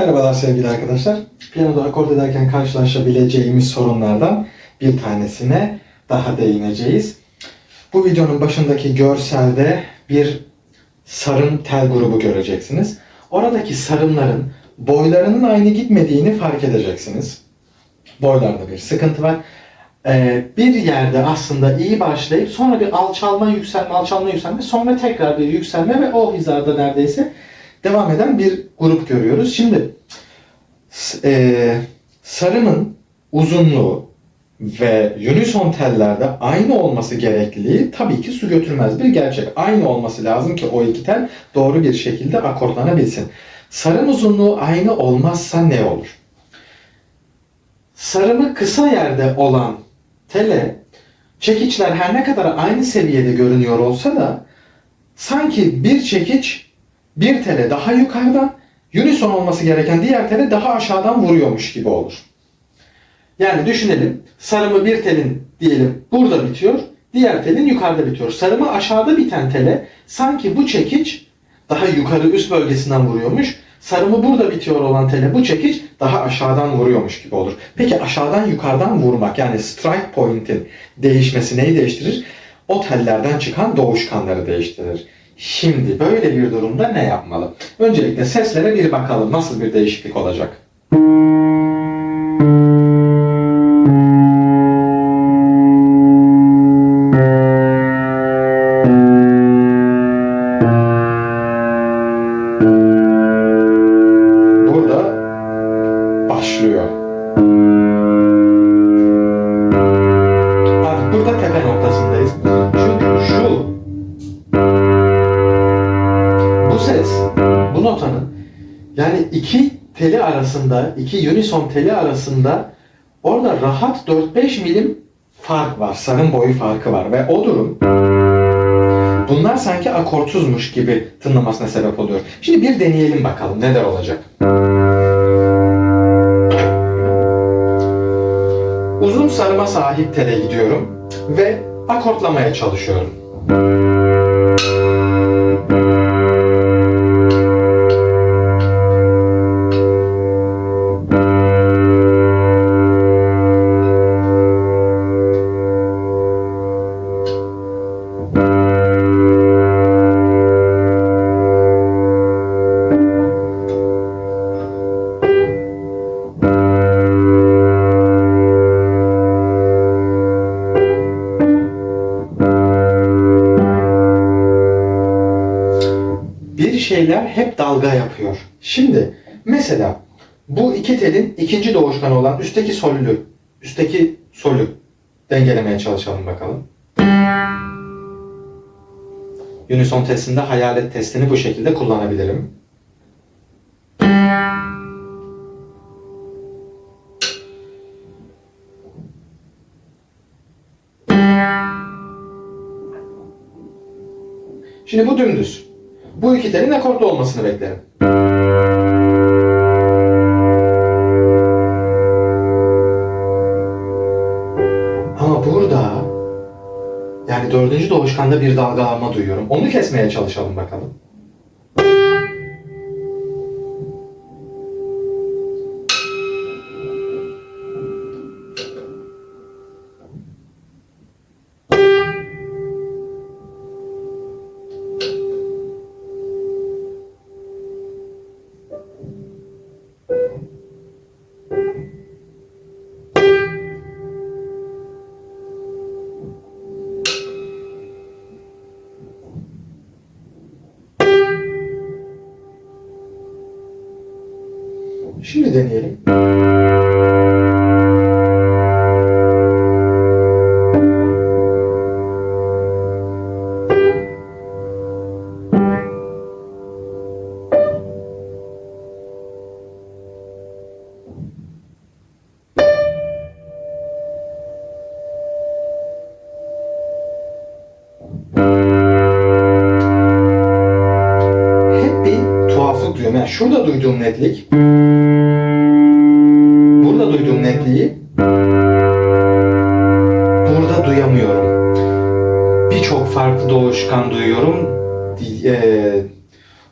Merhabalar sevgili arkadaşlar. Piyanoda akort ederken karşılaşabileceğimiz sorunlardan bir tanesine daha değineceğiz. Bu videonun başındaki görselde bir sarım tel grubu göreceksiniz. Oradaki sarımların boylarının aynı gitmediğini fark edeceksiniz. Boylarda bir sıkıntı var. Ee, bir yerde aslında iyi başlayıp sonra bir alçalma, yükselme, alçalma, yükselme, sonra tekrar bir yükselme ve o hizada neredeyse devam eden bir grup görüyoruz. Şimdi e, sarımın uzunluğu ve unison tellerde aynı olması gerekliliği tabii ki su götürmez bir gerçek. Aynı olması lazım ki o iki tel doğru bir şekilde akortlanabilsin. Sarım uzunluğu aynı olmazsa ne olur? Sarımı kısa yerde olan tele çekiçler her ne kadar aynı seviyede görünüyor olsa da sanki bir çekiç bir tele daha yukarıdan, unison olması gereken diğer tele daha aşağıdan vuruyormuş gibi olur. Yani düşünelim, sarımı bir telin diyelim burada bitiyor, diğer telin yukarıda bitiyor. Sarımı aşağıda biten tele sanki bu çekiç daha yukarı üst bölgesinden vuruyormuş. Sarımı burada bitiyor olan tele bu çekiç daha aşağıdan vuruyormuş gibi olur. Peki aşağıdan yukarıdan vurmak yani strike point'in değişmesi neyi değiştirir? O tellerden çıkan doğuşkanları değiştirir. Şimdi böyle bir durumda ne yapmalı? Öncelikle seslere bir bakalım nasıl bir değişiklik olacak. Yani iki teli arasında, iki unison teli arasında orada rahat 4-5 milim fark var. Sarım boyu farkı var ve o durum bunlar sanki akortsuzmuş gibi tınlamasına sebep oluyor. Şimdi bir deneyelim bakalım neler olacak. Uzun sarıma sahip tele gidiyorum ve akortlamaya çalışıyorum. Şeyler hep dalga yapıyor. Şimdi mesela bu iki telin ikinci doğuşkanı olan üstteki solü, üstteki solü dengelemeye çalışalım bakalım. Unison testinde hayalet testini bu şekilde kullanabilirim. Şimdi bu dümdüz. Bu iki telin akortlu olmasını beklerim. Ama burada yani dördüncü doğuşkanda bir dalgalanma duyuyorum. Onu kesmeye çalışalım bakalım. Şimdi deneyelim. Hep bir tuhaflık duyuyorum. Yani şurada duyduğum netlik burada duyamıyorum. Birçok farklı doğuşkan duyuyorum. Eee,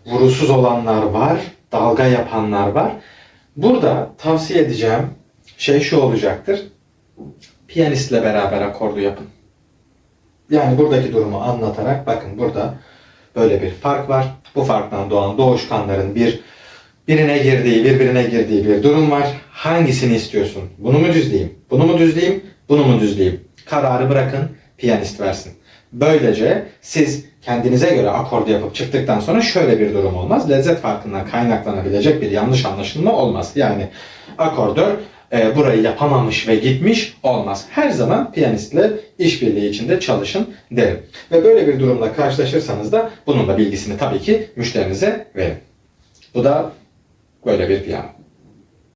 vurusuz olanlar var, dalga yapanlar var. Burada tavsiye edeceğim şey şu olacaktır. Piyanistle beraber akordu yapın. Yani buradaki durumu anlatarak bakın burada böyle bir fark var. Bu farktan doğan doğuşkanların bir birine girdiği, birbirine girdiği bir durum var. Hangisini istiyorsun? Bunu mu düzleyeyim? Bunu mu düzleyeyim? Bunu mu düzleyeyim? Kararı bırakın, piyanist versin. Böylece siz kendinize göre akordu yapıp çıktıktan sonra şöyle bir durum olmaz. Lezzet farkından kaynaklanabilecek bir yanlış anlaşılma olmaz. Yani akordör e, burayı yapamamış ve gitmiş olmaz. Her zaman piyanistle işbirliği içinde çalışın derim. Ve böyle bir durumla karşılaşırsanız da bunun da bilgisini tabii ki müşterinize verin. Bu da böyle bir piyano.